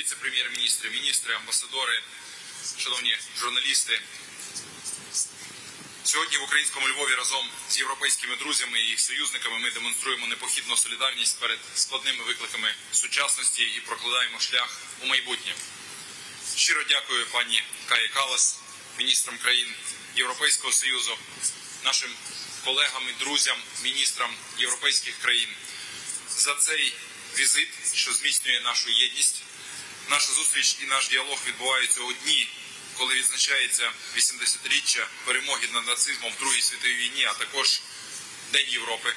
віце-прем'єр-міністри, міністри, амбасадори, шановні журналісти. Сьогодні в українському Львові разом з європейськими друзями і союзниками ми демонструємо непохідну солідарність перед складними викликами сучасності і прокладаємо шлях у майбутнє. Щиро дякую пані Каї Калас, міністрам країн Європейського Союзу, нашим колегам і друзям, міністрам європейських країн за цей візит, що зміцнює нашу єдність. Наша зустріч і наш діалог відбуваються у дні, коли відзначається 80-річчя перемоги над нацизмом в Другій світовій війні, а також День Європи.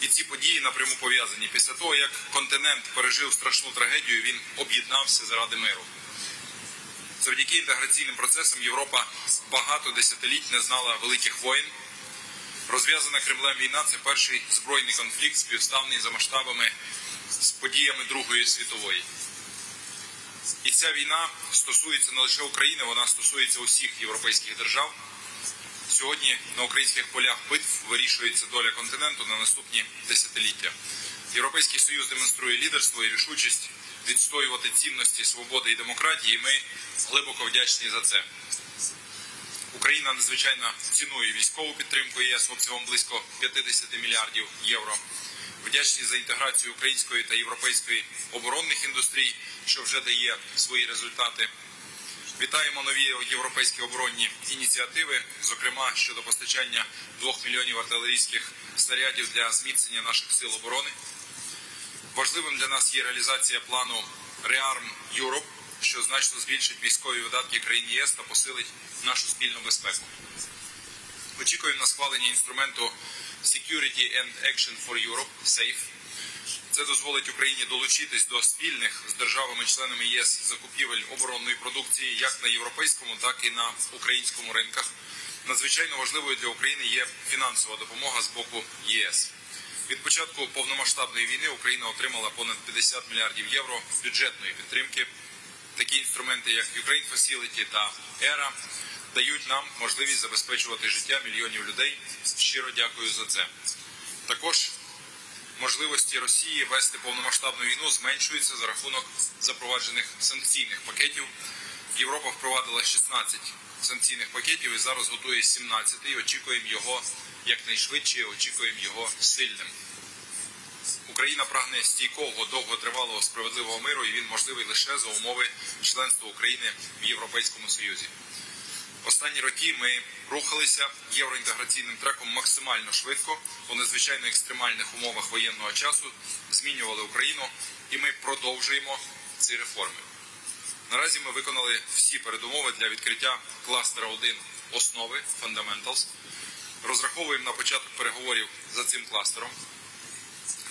І ці події напряму пов'язані. Після того, як континент пережив страшну трагедію, він об'єднався заради миру. Завдяки інтеграційним процесам Європа багато десятиліть не знала великих воєн. Розв'язана Кремлем війна це перший збройний конфлікт, співставний за масштабами з подіями Другої світової. І ця війна стосується не лише України, вона стосується усіх європейських держав. Сьогодні на українських полях битв вирішується доля континенту на наступні десятиліття. Європейський союз демонструє лідерство і рішучість відстоювати цінності свободи і демократії. і Ми глибоко вдячні за це. Україна надзвичайно цінує військову підтримку ЄС обсягом близько 50 мільярдів євро. Вдячні за інтеграцію української та європейської оборонних індустрій, що вже дає свої результати. Вітаємо нові європейські оборонні ініціативи, зокрема щодо постачання 2 мільйонів артилерійських снарядів для зміцнення наших сил оборони. Важливим для нас є реалізація плану Rearm Europe, що значно збільшить військові видатки країн ЄС та посилить нашу спільну безпеку. Очікуємо на схвалення інструменту Security and Action for Europe SAFE. Це дозволить Україні долучитись до спільних з державами-членами ЄС закупівель оборонної продукції як на європейському, так і на українському ринках. Надзвичайно важливою для України є фінансова допомога з боку ЄС. Від початку повномасштабної війни Україна отримала понад 50 мільярдів євро бюджетної підтримки. Такі інструменти, як Ukraine Facility та ERA, дають нам можливість забезпечувати життя мільйонів людей. Щиро дякую за це. Також можливості Росії вести повномасштабну війну зменшуються за рахунок запроваджених санкційних пакетів. Європа впровадила 16 санкційних пакетів і зараз готує 17-й. Очікуємо його якнайшвидше, очікуємо його сильним. Україна прагне стійкого, довготривалого справедливого миру, і він можливий лише за умови членства України в Європейському Союзі. Останні роки ми рухалися євроінтеграційним треком максимально швидко у надзвичайно екстремальних умовах воєнного часу, змінювали Україну, і ми продовжуємо ці реформи. Наразі ми виконали всі передумови для відкриття кластера 1 основи Fundamentals. Розраховуємо на початок переговорів за цим кластером.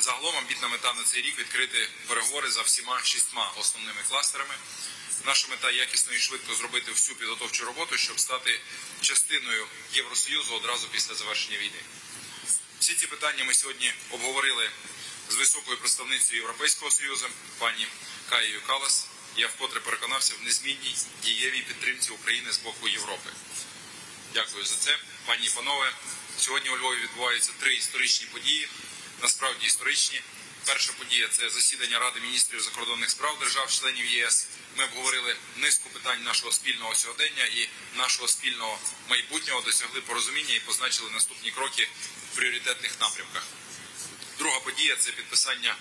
Загалом амбітна мета на цей рік відкрити переговори за всіма шістьма основними кластерами. Наша мета якісно і швидко зробити всю підготовчу роботу, щоб стати частиною Євросоюзу одразу після завершення війни. Всі ці питання ми сьогодні обговорили з високою представницею Європейського Союзу, пані Каєю Калас. Я вкотре переконався в незмінній дієвій підтримці України з боку Європи. Дякую за це, пані і панове. Сьогодні у Львові відбуваються три історичні події. Насправді історичні. Перша подія це засідання Ради міністрів закордонних справ держав-членів ЄС. Ми обговорили низку питань нашого спільного сьогодення і нашого спільного майбутнього, досягли порозуміння і позначили наступні кроки в пріоритетних напрямках. Друга подія це підписання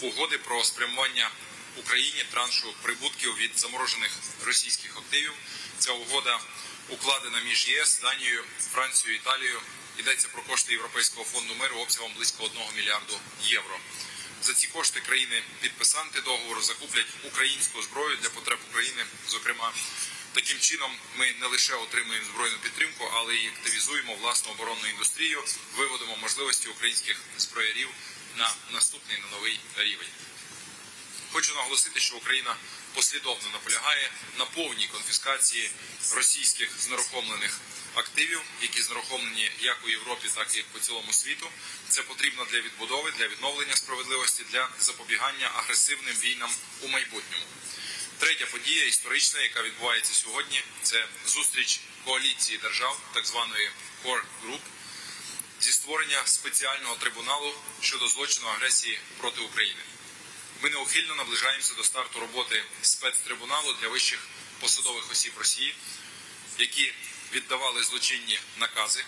угоди про спрямування Україні траншу прибутків від заморожених російських активів. Ця угода укладена між ЄС, Данією, Францією, Італією. Йдеться про кошти Європейського фонду миру обсягом близько 1 мільярду євро. За ці кошти країни підписанти договору закуплять українську зброю для потреб України. Зокрема, таким чином ми не лише отримуємо збройну підтримку, але й активізуємо власну оборонну індустрію, виводимо можливості українських зброярів на наступний на новий рівень. Хочу наголосити, що Україна послідовно наполягає на повній конфіскації російських знерухомлених активів, які знерухомлені як у Європі, так і по цілому світу. Це потрібно для відбудови, для відновлення справедливості, для запобігання агресивним війнам у майбутньому. Третя подія історична, яка відбувається сьогодні, це зустріч коаліції держав, так званої Core Group, зі створення спеціального трибуналу щодо злочину агресії проти України. Ми неухильно наближаємося до старту роботи спецтрибуналу для вищих посадових осіб Росії, які віддавали злочинні накази.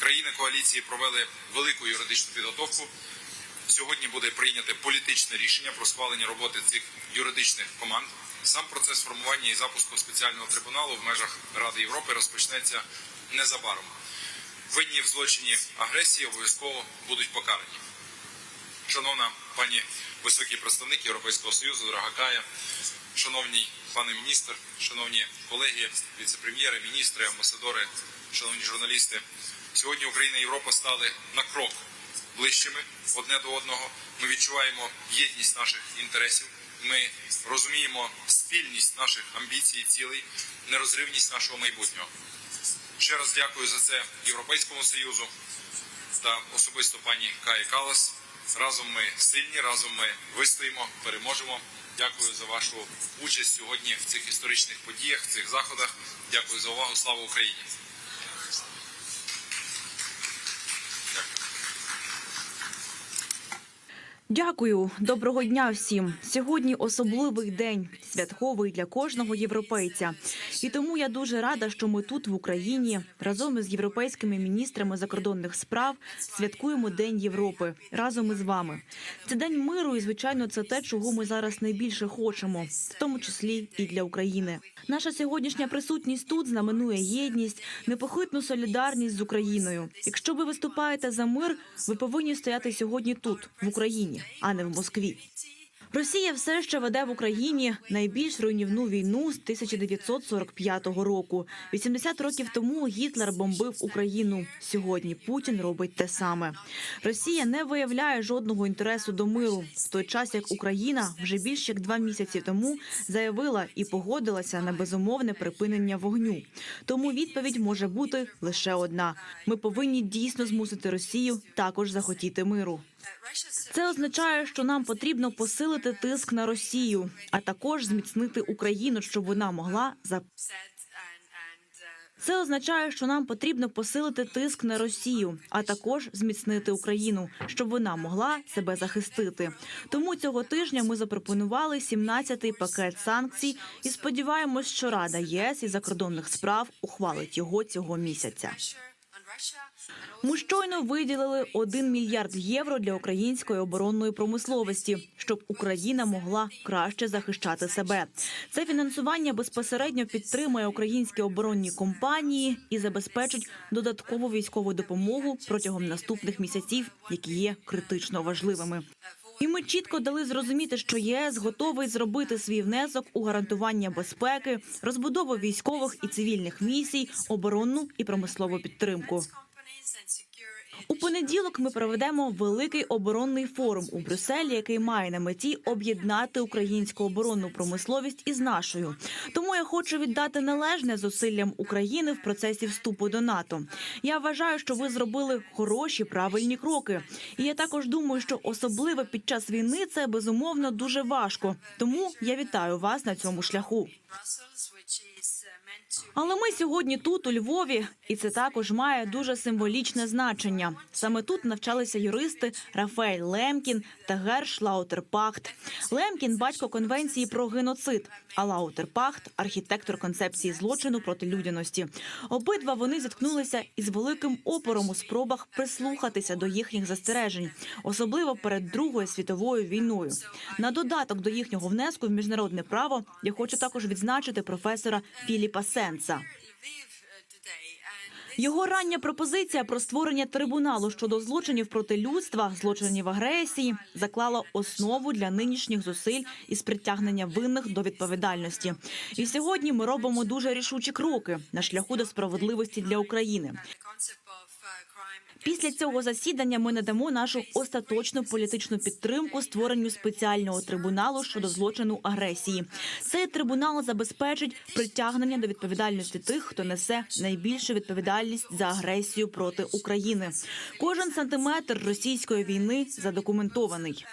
Країни коаліції провели велику юридичну підготовку. Сьогодні буде прийнято політичне рішення про схвалення роботи цих юридичних команд. Сам процес формування і запуску спеціального трибуналу в межах Ради Європи розпочнеться незабаром. Винні в злочині агресії обов'язково будуть покарані. Шановна пані високий представник Європейського Союзу, дорога Кая, шановний пане міністр, шановні колеги, віце-прем'єри, міністри, амбасадори, шановні журналісти. Сьогодні Україна і Європа стали на крок ближчими одне до одного. Ми відчуваємо єдність наших інтересів. Ми розуміємо спільність наших амбіцій, цілей, нерозривність нашого майбутнього. Ще раз дякую за це Європейському Союзу та особисто пані Каї Калас. Разом ми сильні, разом ми вистоїмо, переможемо. Дякую за вашу участь сьогодні в цих історичних подіях, в цих заходах. Дякую за увагу. Слава Україні! Дякую, доброго дня всім. Сьогодні особливий день, святковий для кожного європейця. І тому я дуже рада, що ми тут в Україні разом із європейськими міністрами закордонних справ святкуємо День Європи разом із вами. Це день миру, і звичайно, це те, чого ми зараз найбільше хочемо, в тому числі і для України. Наша сьогоднішня присутність тут знаменує єдність, непохитну солідарність з Україною. Якщо ви виступаєте за мир, ви повинні стояти сьогодні тут, в Україні, а не в Москві. Росія все ще веде в Україні найбільш руйнівну війну з 1945 року. 80 років тому Гітлер бомбив Україну. Сьогодні Путін робить те саме. Росія не виявляє жодного інтересу до миру, в той час як Україна вже більш як два місяці тому заявила і погодилася на безумовне припинення вогню. Тому відповідь може бути лише одна: ми повинні дійсно змусити Росію також захотіти миру. Це означає, що нам потрібно посилити тиск на Росію, а також зміцнити Україну, щоб вона могла за це означає, що нам потрібно посилити тиск на Росію, а також зміцнити Україну, щоб вона могла себе захистити. Тому цього тижня ми запропонували 17-й пакет санкцій і сподіваємось, що Рада ЄС і закордонних справ ухвалить його цього місяця. Ми щойно виділили 1 мільярд євро для української оборонної промисловості, щоб Україна могла краще захищати себе. Це фінансування безпосередньо підтримує українські оборонні компанії і забезпечить додаткову військову допомогу протягом наступних місяців, які є критично важливими. І ми чітко дали зрозуміти, що ЄС готовий зробити свій внесок у гарантування безпеки, розбудову військових і цивільних місій, оборонну і промислову підтримку. У понеділок ми проведемо великий оборонний форум у Брюсселі, який має на меті об'єднати українську оборонну промисловість із нашою. Тому я хочу віддати належне зусиллям України в процесі вступу до НАТО. Я вважаю, що ви зробили хороші правильні кроки. І я також думаю, що особливо під час війни це безумовно дуже важко. Тому я вітаю вас на цьому шляху. Але ми сьогодні тут, у Львові, і це також має дуже символічне значення. Саме тут навчалися юристи Рафаель Лемкін та Герш Лаутерпахт. Лемкін батько конвенції про геноцид, а Лаутерпахт архітектор концепції злочину проти людяності. Обидва вони зіткнулися із великим опором у спробах прислухатися до їхніх застережень, особливо перед Другою світовою війною. На додаток до їхнього внеску в міжнародне право я хочу також відзначити професора Філіпа Сенса. Його рання пропозиція про створення трибуналу щодо злочинів проти людства, злочинів агресії, заклала основу для нинішніх зусиль із притягнення винних до відповідальності. І сьогодні ми робимо дуже рішучі кроки на шляху до справедливості для України. Після цього засідання ми надамо нашу остаточну політичну підтримку створенню спеціального трибуналу щодо злочину агресії. Цей трибунал забезпечить притягнення до відповідальності тих, хто несе найбільшу відповідальність за агресію проти України. Кожен сантиметр російської війни задокументований.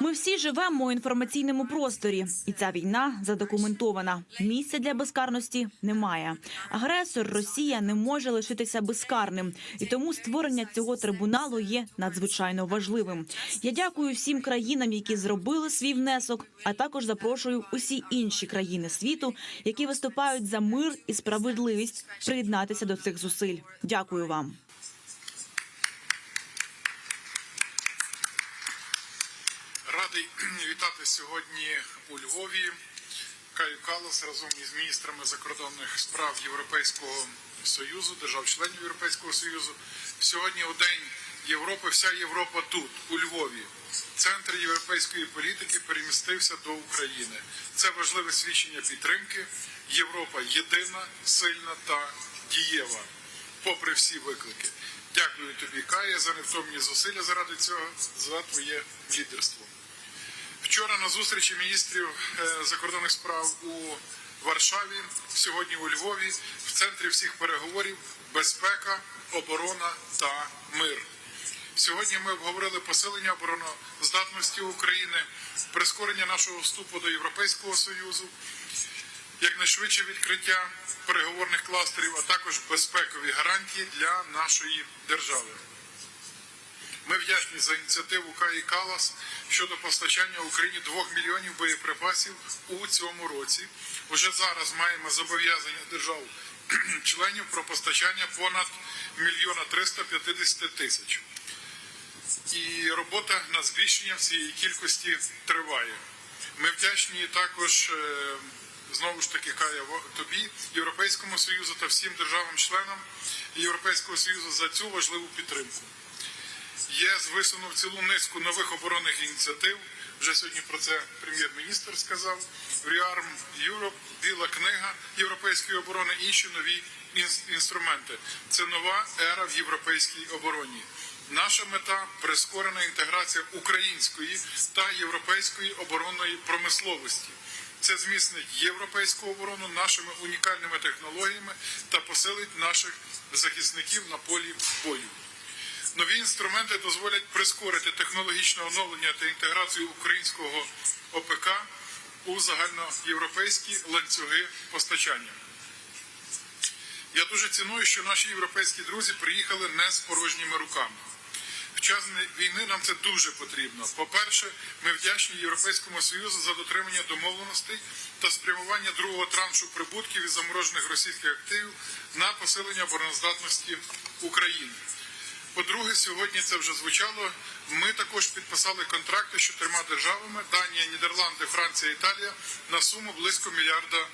Ми всі живемо у інформаційному просторі, і ця війна задокументована. Місця для безкарності немає. Агресор Росія не може лишитися безкарним, і тому створення цього трибуналу є надзвичайно важливим. Я дякую всім країнам, які зробили свій внесок, а також запрошую усі інші країни світу, які виступають за мир і справедливість, приєднатися до цих зусиль. Дякую вам. Радий вітати сьогодні у Львові Каю Калас разом із міністрами закордонних справ Європейського союзу, держав-членів Європейського союзу. Сьогодні у День Європи, вся Європа тут, у Львові. Центр європейської політики перемістився до України. Це важливе свідчення підтримки. Європа єдина, сильна та дієва, попри всі виклики. Дякую тобі, Кая, за невтомні зусилля заради цього, за твоє лідерство. Вчора на зустрічі міністрів е, закордонних справ у Варшаві, сьогодні у Львові, в центрі всіх переговорів безпека, оборона та мир. Сьогодні ми обговорили посилення обороноздатності України, прискорення нашого вступу до Європейського Союзу, якнайшвидше відкриття переговорних кластерів, а також безпекові гарантії для нашої держави. Ми вдячні за ініціативу Каї Калас щодо постачання Україні 2 мільйонів боєприпасів у цьому році. Уже зараз маємо зобов'язання держав членів про постачання понад мільйона 350 тисяч. І робота над збільшенням цієї кількості триває. Ми вдячні також е, знову ж таки Кая тобі, Європейському Союзу та всім державам-членам Європейського Союзу за цю важливу підтримку. ЄС висунув цілу низку нових оборонних ініціатив. Вже сьогодні про це прем'єр-міністр сказав. Rearm Europe, біла книга європейської оборони, інші нові інструменти. Це нова ера в європейській обороні. Наша мета прискорена інтеграція української та європейської оборонної промисловості. Це зміцнить європейську оборону нашими унікальними технологіями та посилить наших захисників на полі бою. Нові інструменти дозволять прискорити технологічне оновлення та інтеграцію українського ОПК у загальноєвропейські ланцюги постачання. Я дуже ціную, що наші європейські друзі приїхали не з порожніми руками. В час війни нам це дуже потрібно. По-перше, ми вдячні Європейському Союзу за дотримання домовленостей та спрямування другого траншу прибутків із заморожених російських активів на посилення обороноздатності України. По-друге, сьогодні це вже звучало. Ми також підписали контракти з чотирма державами: Данія, Нідерланди, Франція, Італія на суму близько мільярда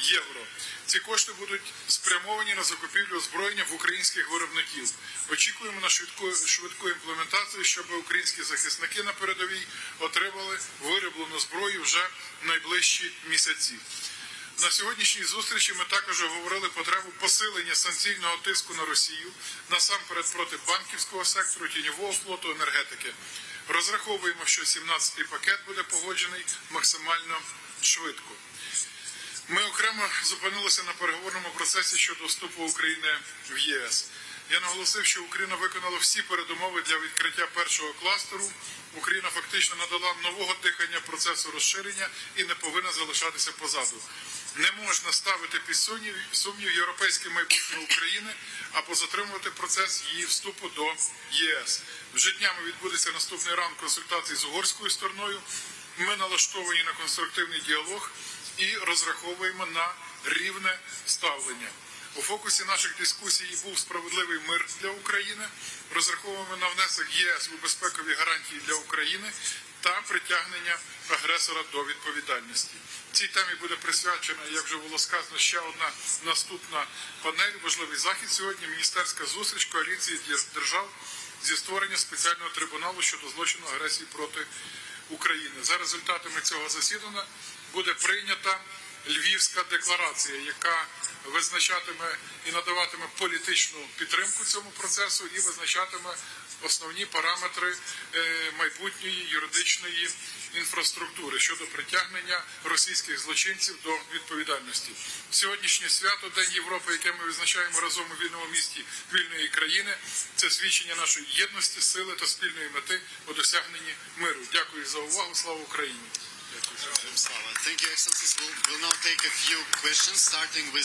євро. Ці кошти будуть спрямовані на закупівлю озброєння в українських виробників. Очікуємо на швидку швидку імплементацію, щоб українські захисники на передовій отримали вироблену зброю вже в найближчі місяці. На сьогоднішній зустрічі ми також говорили потребу посилення санкційного тиску на Росію насамперед проти банківського сектору, тіньового флоту, енергетики. Розраховуємо, що 17-й пакет буде погоджений максимально швидко. Ми окремо зупинилися на переговорному процесі щодо вступу України в ЄС. Я наголосив, що Україна виконала всі передумови для відкриття першого кластеру. Україна фактично надала нового дихання процесу розширення і не повинна залишатися позаду. Не можна ставити під сумнів, сумнів європейське майбутнє України або затримувати процес її вступу до ЄС. Вже днями відбудеться наступний раунд консультацій з угорською стороною. Ми налаштовані на конструктивний діалог і розраховуємо на рівне ставлення. У фокусі наших дискусій був справедливий мир для України. Розраховуємо на внесок ЄС у безпекові гарантії для України та притягнення агресора до відповідальності. Цій темі буде присвячена, як вже було сказано, ще одна наступна панель. Важливий захід сьогодні. Міністерська зустріч коаліції держав зі створення спеціального трибуналу щодо злочину агресії проти України. За результатами цього засідання буде прийнята Львівська декларація, яка визначатиме і надаватиме політичну підтримку цьому процесу і визначатиме основні параметри е, майбутньої юридичної інфраструктури щодо притягнення російських злочинців до відповідальності. Сьогоднішнє свято День Європи, яке ми відзначаємо разом у вільному місті вільної країни, це свідчення нашої єдності, сили та спільної мети у досягненні миру. Дякую за увагу. Слава Україні! Thank you, Excellencies. We'll, now take a few questions, starting with